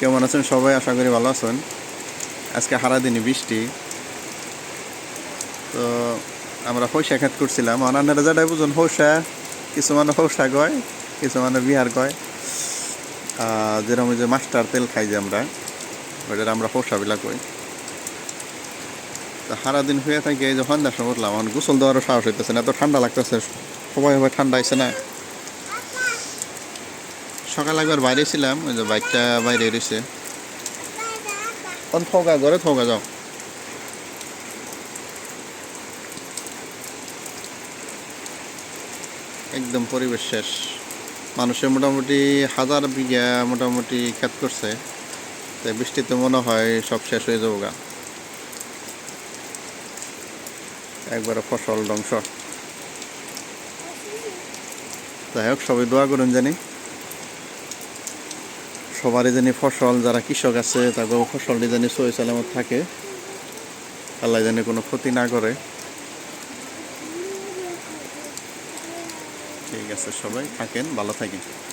কেমন আছেন? সবাই আশা করি ভালো আছেন। আজকে সারাদিনই বৃষ্টি। তো আমরা হৌসা খেত করছিলাম। অনান্যরা যেটাই বুঝুন হৌসা কিছু মানে হৌসা কয়, কিছু মানে বিহার কয়। যেরকম যে মাস্টার তেল খাই যে আমরা, ওইটার আমরা হৌসাবিলা কই। তো সারাদিন হয়ে থাকে এই যে সন্ধ্যার সময় উঠলাম। গোসল দেওয়ারও সাহস হইতেছে না। এত ঠান্ডা লাগতেছে। সবাই সবাই ঠান্ডা আইছে না। সকাল একবার বাইরে ছিলাম, ওই যে বাইকটা বাইরে রয়েছে। কোন থোকা, ঘরে থোকা, যাও। একদম পরিবেশ শেষ। মানুষের মোটামুটি হাজার বিঘা মোটামুটি ক্ষেত করছে। তো বৃষ্টিতে মনে হয় সব শেষ হয়ে যাব গা একবারে ফসল ধ্বংস। যাই হোক, সবাই দোয়া করুন জানি। সবারই জানি ফসল, যারা কৃষক আছে তাদের ফসলটি জানি সই সালামত থাকে। আল্লাহ জানি কোনো ক্ষতি না করে। ঠিক আছে, সবাই থাকেন, ভালো থাকেন।